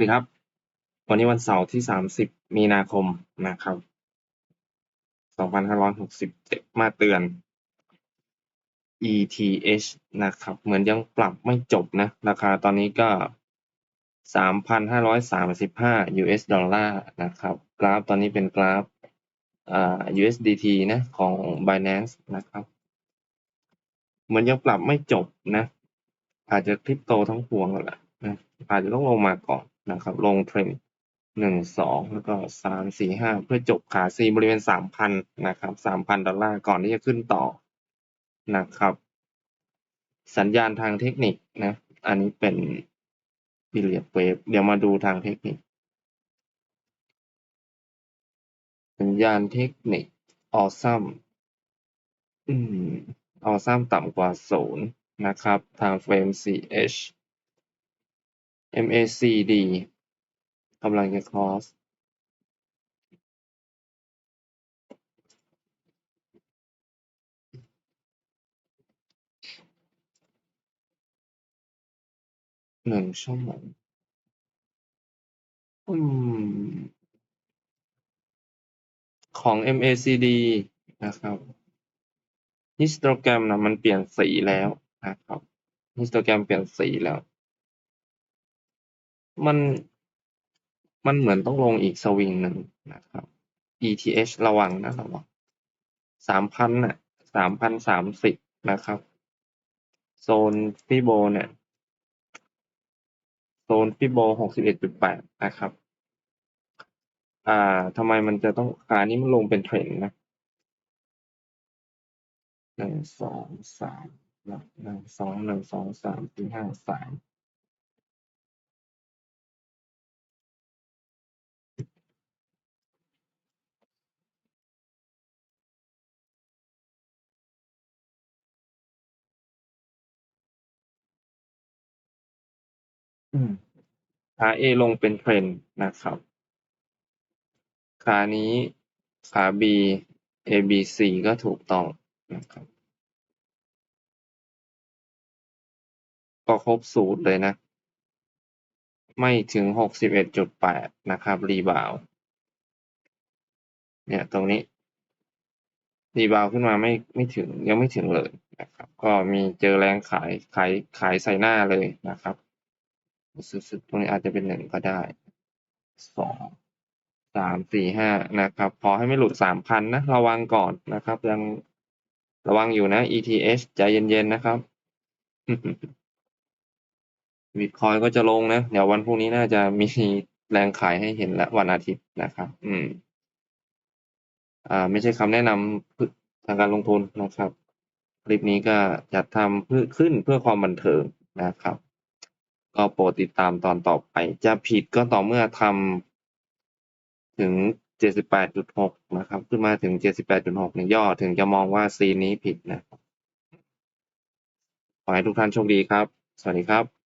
วัสดีครับ วันนี้วันเสาร์ที่ 30 มีนาคมนะครับ 2567 มาเตือน ETH นะครับ เหมือนยังปรับไม่จบนะ ราคาตอนนี้ก็ 3,535 US ดอลลาร์นะครับ กราฟตอนนี้เป็นกราฟอ่ USDT นะของ Binance นะครับ เหมือนยังปรับไม่จบนะ อาจจะคริปโตทั้งพวงแล้วแหละนะอาจจะต้องลงมาก่อน นะครับ ลงเทรนหนึ่งสองแล้วก็สามสี่ห้าเพื่อจบขาซีบริเวณสามพันนะครับสามพันดอลลาร์ก่อนที่จะขึ้นต่อนะครับ สัญญาณทางเทคนิคนะ อันนี้เป็น period wave เดี๋ยวมาดูทางเทคนิค สัญญาณเทคนิคออซัมอืมออซัมต่ำกว่าศูนย์นะครับ ทางเฟรม CH MACD กำลังจะ cross หนึ่งชั่วโมงอืมของ MACD นะครับ ฮิสโตรแกรมนะมันเปลี่ยนสีแล้วนะครับ ฮิสโตรแกรมเปลี่ยนสีแล้ว มัน มันเหมือนต้องลงอีกสวิงหนึ่งนะครับ ETH ระวังนะ ระวังสามพันน่ะสามพันสามสิบนะครับ โซนฟิโบเนี่ย โซนฟิโบหกสิบเอ็ดจุดแปดนะครับ อ่าทำไมมันจะต้องขานี้มันลงเป็นเทรนด์นะหนึ่งสองสามหนึ่งสองหนึ่งสองสามสี่ห้าสาม อืม ขา A ลงเป็นเทรนด์นะครับ ขานี้ขา B A B C ก็ถูกต้องนะครับ ก็ครบสูตรเลยนะ ไม่ถึงหกสิบเอ็ดจุดแปดนะครับ รีบาว เนี่ยตรงนี้ รีบาวขึ้นมาไม่ไม่ถึงยังไม่ถึงเลยนะครับ ก็มีเจอแรงขายขายขายใส่หน้าเลยนะครับ สุดๆตรงนี้อาจจะเป็นหนึ่งก็ได้สองสามสี่ห้านะครับ พอให้ไม่หลุดสามพันนะ ระวังก่อนนะครับ ยังระวังอยู่นะ ETH ใจเย็นๆนะครับบิตคอยก็จะลงนะ เดี๋ยววันพรุ่งนี้น่าจะมีแรงขายให้เห็นล้ววันอาทิตย์นะครับ อืม อ่า ไม่ใช่คำแนะนำทางการลงทุนนะครับ คลิปนี้ก็จัดทำเพื่อขึ้นเพื่อความบันเทิงนะครับ ก็โปรดติดตามตอนต่อไป จะผิดก็ต่อเมื่อทำถึง 78.6 นะครับ ขึ้นมาถึง 78.6 ในย่อถึงจะมองว่าซีนนี้ผิดนะ ขอให้ทุกท่านโชคดีครับ สวัสดีครับ